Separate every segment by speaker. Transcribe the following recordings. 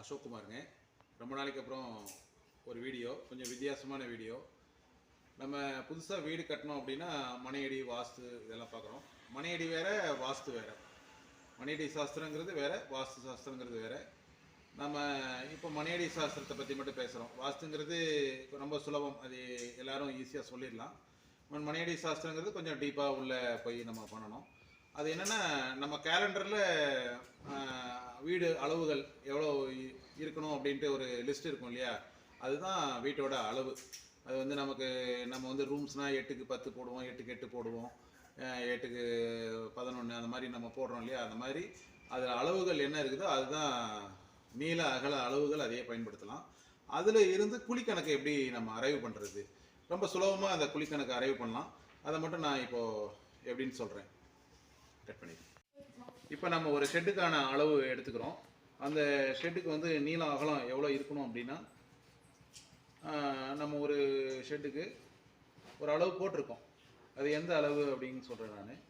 Speaker 1: அசோக் குமாருங்க ரொம்ப நாளைக்கு அப்புறம் ஒரு வீடியோ கொஞ்சம் வித்தியாசமான வீடியோ. நம்ம புதுசாக வீடு கட்டணும் அப்படின்னா மனையடி வாஸ்து இதெல்லாம் பார்க்குறோம். மனையடி வேறு வாஸ்து வேறு. மனையடி சாஸ்திரங்கிறது வேறு வாஸ்து சாஸ்திரங்கிறது வேறு. நம்ம இப்போ மனையடி சாஸ்திரத்தை பற்றி மட்டும் பேசுகிறோம் வாஸ்துங்கிறது ரொம்ப சுலபம். அது எல்லாரும் ஈஸியாக சொல்லிடலாம். மனையடி சாஸ்திரங்கிறது கொஞ்சம் டீப்பாக உள்ளே போய் நம்ம பண்ணணும். அது என்னென்னா நம்ம கேலண்டரில் வீடு அளவுகள் எவ்வளோ இருக்கணும் அப்படின்ட்டு ஒரு லிஸ்ட் இருக்கும் இல்லையா? அதுதான் வீட்டோட அளவு. அது வந்து நமக்கு நம்ம வந்து ரூம்ஸ்னால் எட்டுக்கு பத்து போடுவோம் எட்டுக்கு எட்டு போடுவோம் எட்டுக்கு பதினொன்று அந்த மாதிரி நம்ம போடுறோம் இல்லையா? அந்த மாதிரி அதில் அளவுகள் என்ன இருக்குதோ அதுதான் நீள அகல அளவுகள் அதையே பயன்படுத்தலாம். அதில் இருந்து குழிக்கணக்கை எப்படி நம்ம அரைவு பண்ணுறது ரொம்ப சுலபமாக அந்த குழிக்கணக்கை அரைவு பண்ணலாம். அதை மட்டும் நான் இப்போது எப்படின்னு சொல்கிறேன் கட் பண்ணி இப்போ நம்ம ஒரு ஷெட்டுக்கான அளவு எடுத்துக்கிறோம். அந்த ஷெட்டுக்கு வந்து நீளம் அகலம் எவ்வளோ இருக்கணும் அப்படின்னா நம்ம ஒரு ஷெட்டுக்கு ஒரு அளவு போட்டிருக்கோம். அது எந்த அளவு அப்படின்னு சொல்கிறேன் நான்.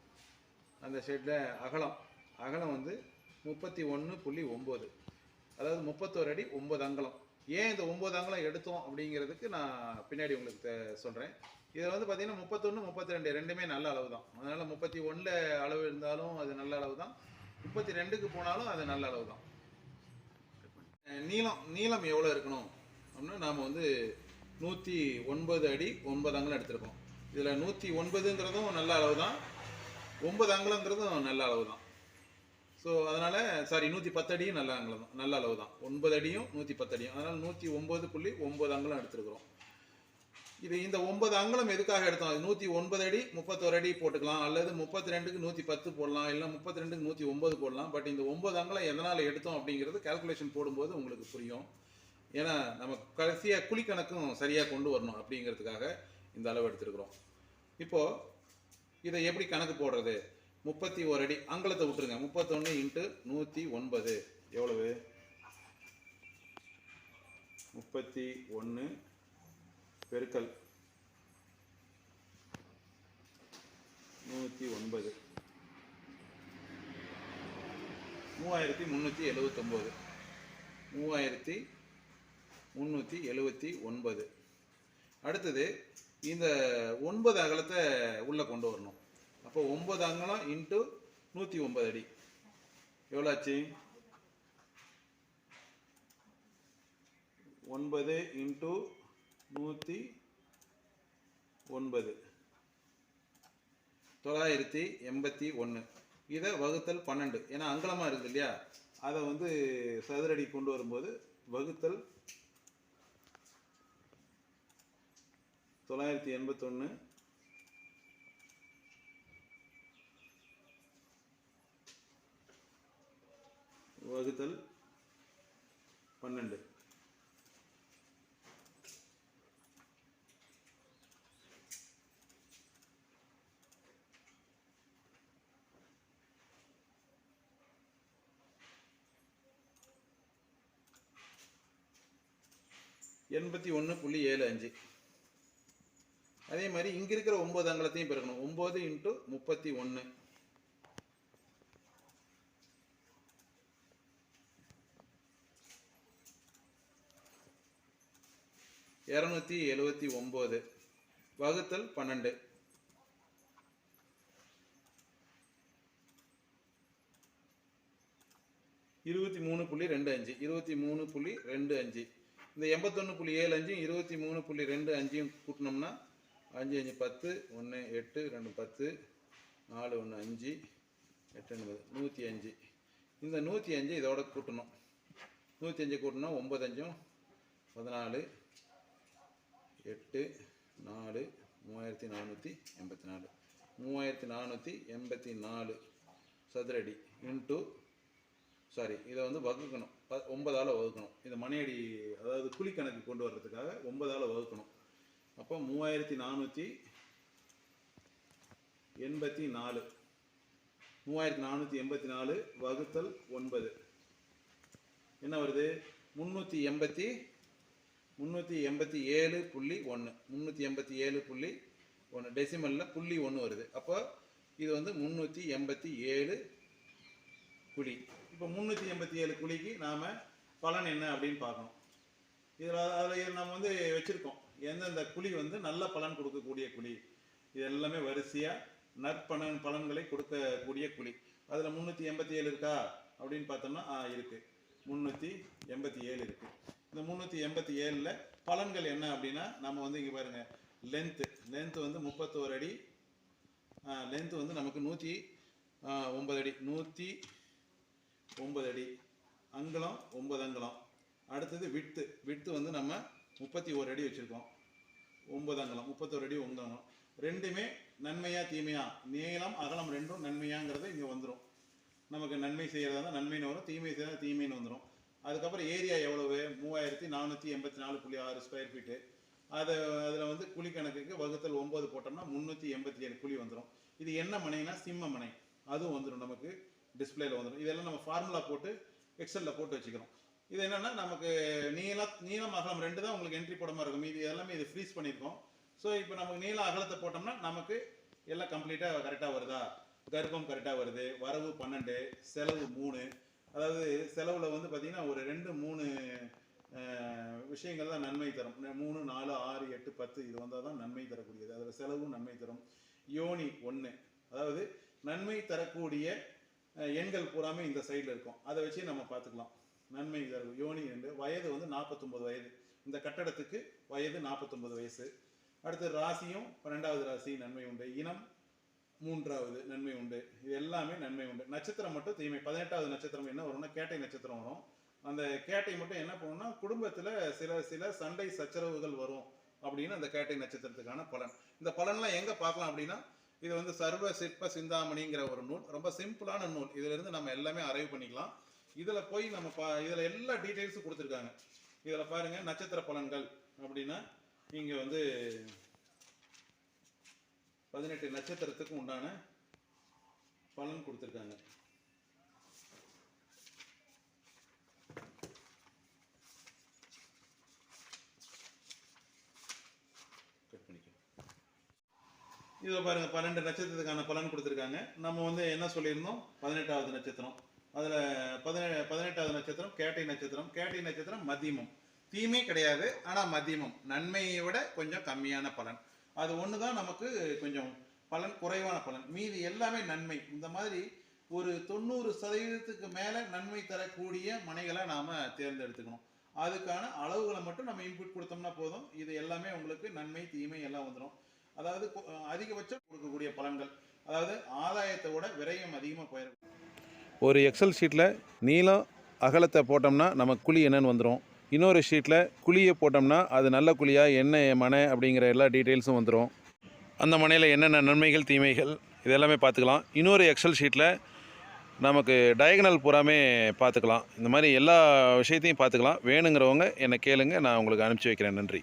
Speaker 1: அந்த ஷெட்டில் அகலம் அகலம் வந்து முப்பத்தி ஒன்று புள்ளி ஒம்பது. அதாவது முப்பத்தோரு அடி ஒம்பது அங்கலம். ஏன் இந்த ஒம்பது அங்கலம் எடுத்தோம் அப்படிங்கிறதுக்கு நான் பின்னாடி உங்களுக்கு சொல்கிறேன் இதில் வந்து பார்த்தீங்கன்னா முப்பத்தொன்று முப்பத்தி ரெண்டு ரெண்டுமே நல்ல அளவு தான் அதனால் முப்பத்தி ஒன்றில் அளவு இருந்தாலும் அது நல்ல அளவு தான் முப்பத்தி ரெண்டுக்கு போனாலும் அது நல்ல அளவு தான் நீளம் நீளம் எவ்வளோ இருக்கணும்? அப்படின்னா நாம் வந்து நூற்றி ஒன்பது அடி ஒன்பது அங்கலம் எடுத்திருக்கோம். இதில் நூற்றி ஒன்பதுங்கிறதும் நல்ல அளவு தான் ஒன்பது அங்கலங்கிறதும் நல்ல அளவு தான் ஸோ அதனால் சாரி நூற்றி பத்து அடியும் நல்ல அங்கலம் தான் நல்ல அளவு தான் ஒன்பது அடியும் நூற்றி பத்து அடியும். அதனால் நூற்றி ஒம்பது புள்ளி ஒம்பது அங்கலம் எடுத்துருக்குறோம். இது இந்த ஒன்பது அங்கலம் எதுக்காக எடுத்தோம்? அது நூற்றி ஒன்பது அடி முப்பத்தோரு அடி போட்டுக்கலாம். அல்லது முப்பத்தி ரெண்டுக்கு நூற்றி பத்து போடலாம். இல்லை முப்பத்தி ரெண்டுக்கு நூற்றி ஒம்பது போடலாம். பட் இந்த ஒன்பது அங்கலம் எதனால் எடுத்தோம் அப்படிங்கிறது கால்குலேஷன் போடும்போது உங்களுக்கு புரியும். ஏன்னா நம்ம கடைசியாக குழிக்கணக்கும் சரியாக கொண்டு வரணும் அப்படிங்கிறதுக்காக இந்த அளவு எடுத்துருக்குறோம். இப்போது இதை எப்படி கணக்கு போடுறது? முப்பத்தி ஒரு அடி அங்கலத்தை விட்டுருங்க. முப்பத்தொன்று இன்ட்டு நூற்றி ஒன்பது. எவ்வளவு? முப்பத்தி ஒன்று பெருக்கல். நூற்றி ஒன்பது. மூவாயிரத்தி முந்நூற்றி எழுவத்தொம்போது. மூவாயிரத்தி முந்நூற்றி எழுவத்தி ஒன்பது. அடுத்தது இந்த ஒன்பது அகலத்தை உள்ளே கொண்டு வரணும். அப்போ ஒன்பது அகலம் இன்ட்டு நூற்றி ஒன்பது அடி. எவ்வளோ ஆச்சு ஒன்பது இன்ட்டு நூற்றி ஒன்பது. தொள்ளாயிரத்தி எண்பத்தி ஒன்று இதை வகுத்தல் பன்னெண்டு. ஏன்னா அங்கலமாக இருக்குது இல்லையா அதை வந்து சதுரடி கொண்டு வரும்போது வகுத்தல் தொள்ளாயிரத்தி எண்பத்தொன்று வகுத்தல் பன்னெண்டு. எண்பத்தி ஒன்று புள்ளி ஏழு அஞ்சு. அதே மாதிரி இங்கே இருக்கிற ஒம்பது அங்கலத்தையும் பெருக்கணும். ஒம்பது இன்ட்டு முப்பத்தி ஒன்று இரநூத்தி எழுபத்தி ஒம்பது வகுத்தல் பன்னெண்டு. இருபத்தி மூணு புள்ளி ரெண்டு அஞ்சு. இருபத்தி மூணு புள்ளி ரெண்டு அஞ்சு. இந்த எண்பத்தொன்று புள்ளி ஏழு அஞ்சும் இருபத்தி மூணு புள்ளி ரெண்டு அஞ்சையும் கூட்டினோம்னா அஞ்சு அஞ்சு பத்து ஒன்று எட்டு ரெண்டு பத்து நாலு ஒன்று அஞ்சு எட்டு ஒன்பது நூற்றி அஞ்சு. இந்த நூற்றி அஞ்சு இதோட கூட்டணும் நூற்றி அஞ்சு கூட்டினா ஒம்பது அஞ்சும் பதினாலு எட்டு நாலு மூவாயிரத்தி நானூற்றி எண்பத்தி நாலு. மூவாயிரத்தி நானூற்றி எண்பத்தி நாலு. சதுரடி இன்ட்டு சாரி இதை வந்து வகுக்கணும். ப ஒன்பதால் வகுக்கணும். இந்த மனையடி அதாவது குழி கணக்கு கொண்டு வர்றதுக்காக ஒன்பதால் வகுக்கணும். அப்போ மூவாயிரத்தி நானூற்றி எண்பத்தி நாலு. மூவாயிரத்தி நானூற்றி எண்பத்தி நாலு வகுத்தல் ஒன்பது. என்ன வருது? முந்நூற்றி எண்பத்தி முந்நூற்றி எண்பத்தி ஏழு புள்ளி ஒன்று முந்நூற்றி எண்பத்தி ஏழு புள்ளி ஒன்று டெசிமலில் புள்ளி ஒன்று வருது. அப்போ இது வந்து முந்நூற்றி எண்பத்தி ஏழு குழி. இப்போ முந்நூற்றி எண்பத்தி ஏழு குழிக்கு நாம் பலன் என்ன அப்படின்னு பார்க்கணும். இதில் அதில் நம்ம வந்து வச்சுருக்கோம். எந்தெந்த குழி வந்து நல்ல பலன் கொடுக்கக்கூடிய குழி. இது எல்லாமே வரிசையாக நற்பலன் பலன்களை கொடுக்கக்கூடிய குழி. அதில் முந்நூற்றி எண்பத்தி ஏழு இருக்கா அப்படின்னு பார்த்தோம்னா ஆ இருக்குது முந்நூற்றி எண்பத்தி ஏழு இருக்குது இந்த முந்நூற்றி எண்பத்தி ஏழில் பலன்கள் என்ன அப்படின்னா நம்ம வந்து இங்கே பாருங்கள் லென்த்து லென்த்து வந்து முப்பத்தோரு அடி. லென்த்து வந்து நமக்கு நூற்றி ஒன்பது அடி. நூற்றி ஒன்பது அடி. அங்குலம் ஒம்பது அங்குலம். அடுத்தது விட்டு. விட்டு வந்து நம்ம முப்பத்தி ஒரு அடி வச்சுருக்கோம். ஒம்பது அங்குலம் முப்பத்தோரு அடி ஒன்பது அங்குலம். ரெண்டுமே நன்மையாக தீமையா? நீளம் அகலம் ரெண்டும் நன்மையாங்கிறது இங்கே வந்துடும் நமக்கு நன்மை செய்கிறதா இருந்தால் நன்மைன்னு வரும். தீமை செய்யறதா தீமைன்னு வந்துடும் அதுக்கப்புறம் ஏரியா எவ்வளவு? மூவாயிரத்தி நானூற்றி எண்பத்தி நாலு புள்ளி ஆறு ஸ்கொயர் ஃபீட்டு அதை அதில் வந்து குழி கணக்குக்கு வகுத்தல் ஒம்பது போட்டோம்னா முந்நூற்றி எண்பத்தி ஏழு குழி வந்துடும் இது என்ன மனைனா? சிம்ம மனை. அதுவும் வந்துடும் நமக்கு. டிஸ்பிளேல வந்துடும் இதெல்லாம் நம்ம ஃபார்முலா போட்டு எக்ஸலில் போட்டு வச்சுக்கிறோம். இது என்னென்னா நமக்கு நீளம் நீளம் அகலம் ரெண்டு தான் உங்களுக்கு என்ட்ரி போட மாதிரி இருக்கும். இது எல்லாமே இது ஃப்ரீஸ் பண்ணியிருக்கோம் ஸோ இப்போ நமக்கு நீள அகலத்தை போட்டோம்னா நமக்கு எல்லாம் கம்ப்ளீட்டாக கரெக்டாக வருதா? கர்ப்பம் கரெக்டாக வருது. வரவு பன்னெண்டு செலவு மூணு. அதாவது செலவில் வந்து பார்த்திங்கன்னா ஒரு ரெண்டு மூணு விஷயங்கள் தான் நன்மை தரும். மூணு நாலு ஆறு எட்டு பத்து இது வந்தால் தான் நன்மை தரக்கூடியது. அதில் செலவும் நன்மை தரும். யோனி ஒன்று அதாவது நன்மை தரக்கூடிய எண்கள் பூராமே இந்த சைடில் இருக்கும். அதை வச்சு நம்ம பார்த்துக்கலாம். நன்மை தரும் யோனி என்று வயது வந்து நாற்பத்தொம்பது வயது. இந்த கட்டடத்துக்கு வயது நாற்பத்தொம்பது வயசு. அடுத்து ராசியும் பன்னெண்டாவது ராசி நன்மை உண்டு. இனம் மூன்றாவது நன்மை உண்டு. இது எல்லாமே நன்மை உண்டு. நட்சத்திரம் மட்டும் தீமை. பதினெட்டாவது நட்சத்திரம் என்ன வரும்னா கேட்டை நட்சத்திரம் வரும். அந்த கேட்டை மட்டும் என்ன பண்ணும்னா குடும்பத்தில் சில சில சண்டை சச்சரவுகள் வரும். அப்படின்னு அந்த கேட்டை நட்சத்திரத்துக்கான பலன். இந்த பலன்லாம் எங்கே பார்க்கலாம் அப்படின்னா இது வந்து சர்வ சிற்ப சிந்தாமணிங்கிற ஒரு நூல். ரொம்ப சிம்பிளான நூல். இதுல இருந்து நம்ம எல்லாமே அரைவ் பண்ணிக்கலாம். இதில் போய் நம்ம பா இதில் எல்லா டீட்டெயில்ஸும் கொடுத்துருக்காங்க. இதில் பாருங்க நட்சத்திர பலன்கள் அப்படின்னா இங்கே வந்து பதினெட்டு நட்சத்திரத்துக்கு உண்டான பலன் கொடுத்துருக்காங்க கட் பண்ணிக்க இதில் பாருங்க பன்னெண்டு நட்சத்திரத்துக்கான பலன் கொடுத்துருக்காங்க. நம்ம வந்து என்ன சொல்லியிருந்தோம்? பதினெட்டாவது நட்சத்திரம். அதில் பதினே பதினெட்டாவது நட்சத்திரம் கேட்டை நட்சத்திரம். கேட்டை நட்சத்திரம் மதியமம். தீமை கிடையாது ஆனால் மதியமம். நன்மையை விட கொஞ்சம் கம்மியான பலன். அது ஒன்று தான் நமக்கு கொஞ்சம் பலன் குறைவான பலன். மீதி எல்லாமே நன்மை. இந்த மாதிரி ஒரு தொண்ணூறு சதவீதத்துக்கு மேலே நன்மை தரக்கூடிய மனைகளை நாம் தேர்ந்தெடுத்துக்கணும். அதுக்கான அளவுகளை மட்டும் நம்ம இன்புட் கொடுத்தோம்னா போதும். இது எல்லாமே உங்களுக்கு நன்மை தீமை எல்லாம் வந்துடும் அதாவது அதிகபட்சம் கொடுக்கக்கூடிய பலன்கள். அதாவது ஆதாயத்தை விட விரயம் அதிகமாக போயிருக்கும்
Speaker 2: ஒரு எக்ஸல் ஷீட்டில் நீளம் அகலத்தை போட்டோம்னா நமக்கு குழி என்னன்னு வந்துடும் இன்னொரு ஷீட்டில் குழியை போட்டோம்னா அது நல்ல குழியா என்ன மனை அப்படிங்கிற எல்லா டீட்டெயில்ஸும் வந்துடும் அந்த மனையில் என்னென்ன நன்மைகள் தீமைகள் இதெல்லாமே பார்த்துக்கலாம். இன்னொரு எக்ஸல் ஷீட்டில் நமக்கு டயகனல் பூராமே பார்த்துக்கலாம். இந்த மாதிரி எல்லா விஷயத்தையும் பார்த்துக்கலாம். வேணுங்கிறவங்க என்னை கேளுங்க நான் உங்களுக்கு அனுப்பிச்சி வைக்கிறேன். நன்றி.